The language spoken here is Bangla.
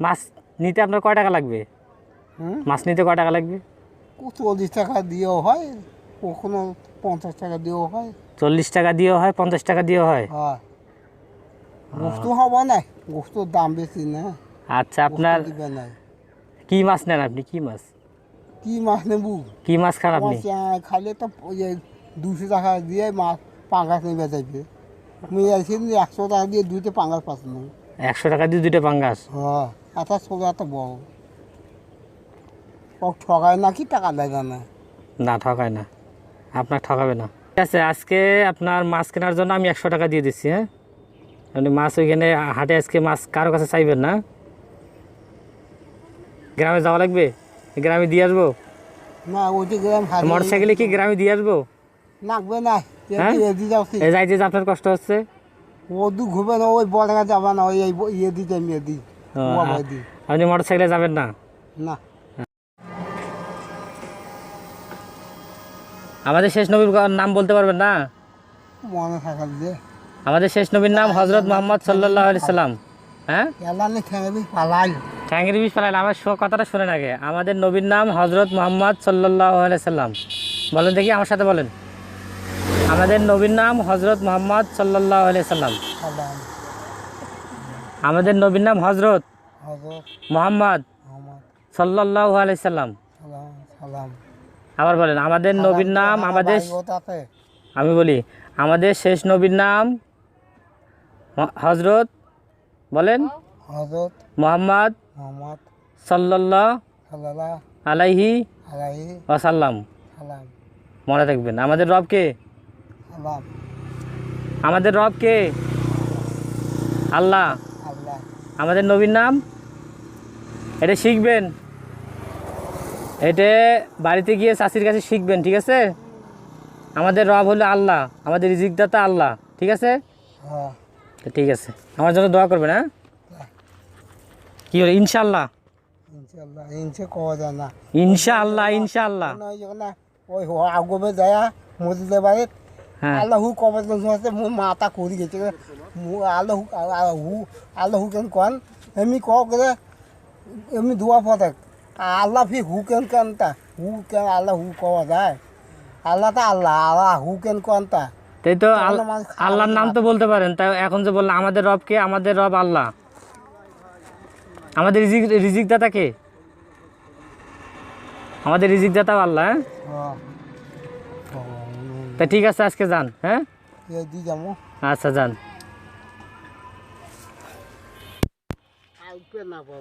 মাছ নিতে আপনার কয় টাকা লাগবে? মাছ নিতে কয় টাকা লাগবে? চল্লিশ টাকা দিয়েও হয় কখনো পঞ্চাশ টাকা দিয়েও হয়। চল্লিশ টাকা দিয়েও হয় পঞ্চাশ টাকা দিয়েও হয়? হয়। গোস্ত হবে না গোস্তর দাম বেশি না। আচ্ছা আপনার কি মাছ নেন আপনি? কি মাছ? কি মাছ নেবু? কি মাছ খান আপনি? খাইলে তো দুশো টাকা দিয়ে মাছ পাঙ্গাস নেবে চাইবে আমি এসে একশো টাকা দিয়ে দুইটা পাঙ্গাস পাচ্ছ না। একশো টাকা দিয়ে দুটো পাঙ্গাস। হ্যাঁ এত ছোট এত বড়। ও ঠগায় নাকি টাকা দেয় না না ঠকায় না। আপনার ঠকাবে না। ঠিক আছে আজকে আপনার মাছ কেনার জন্য আমি একশো টাকা দিয়ে দিচ্ছি হ্যাঁ? আপনি মাছ ওইখানে হাটে আজকে মাছ কারও কাছে চাইবেন না। গ্রামে যাওয়া লাগবে? গ্রামে দিয়ে আসব? না গ্রাম মোটর সাইকেলে কি গ্রামে দিয়ে আসব? লাগবে না। হ্যাঁ? যাইতে যে আপনার কষ্ট হচ্ছে। ও দু ঘুরবে না ওই বড় গাছ যাবে না ওই ইয়ে দিতে মেয়ে দি ও, আপনি মোটর সাইকেলে যাবেন না? না। আমাদের শেষ নবীর নাম বলতে পারবেন না? মনে থাকার যে। আমাদের শেষ নবীর নাম হজরত মোহাম্মদ সাল্লাহ আলি সাল্লাম। হ্যাঁ? ট্যাঙ্গের বিষ আমার কথাটা শুনেন আগে। আমাদের নবীর নাম হজরত মোহাম্মদ সাল্লাহ সাল্লাম। বলেন দেখি আমার সাথে বলেন। আমাদের নবীর নাম হজরত মোহাম্মদ সাল্লাহ সাল্লাম। আমাদের নবীর নাম হজরত মোহাম্মদ সাল্লাহ সাল্লাম। আবার বলেন, আমাদের নবীর নাম আমাদের আমি বলি, আমাদের শেষ নবীর নাম হজরত বলেন হজরত মোহাম্মদ সাল্লাহ আলাইহি আলাইহি ওয়াসাল্লাম। মনে থাকবেন আমাদের রব কে? সালাম আমাদের রব কে? আল্লাহ। আমাদের নবীর নাম? এটা শিখবেন। এটা বাড়িতে গিয়ে চাষির কাছে শিখবেন ঠিক আছে? আমাদের রব হলো আল্লাহ আমাদের রিজিকদাতা আল্লাহ ঠিক আছে? হ্যাঁ। ঠিক আছে আমার জন্য দোয়া করবেন হ্যাঁ? কি হলো ইনশাল্লাহ ইনশাল্লাহ ইনশে কওয়া যায় না। ইনশাআল্লাহ ইনশাআল্লাহ। না ওই আগবে যায় মসজিদের বাড়িত আল্লাহু কবে আছে মোৰ মাতা কৰি গেছে। আল্লাহু আল্লাহু আল্লাহু কেন কন? এমি ক করে এমি দোয়া পথে আল্লাহ ফি হু কেন কেন তা? হু কেন আল্লাহ হু কওয়া যায়? আল্লাহ তা আল্লাহ আল্লাহ হু কেন কন তা? তাই তো আল্লাহর নাম তো বলতে পারেন। তাই এখন যে বললাম আমাদের রব কে? আমাদের রব আল্লাহ। আমাদের রিজিক রিজিক দাতা কে? আমাদের রিজিক দাতাও আল্লাহ হ্যাঁ? হ্যাঁ তা ঠিক আছে আজকে যান হ্যাঁ? এ দি যাব আচ্ছা যান। আলপে না পাবো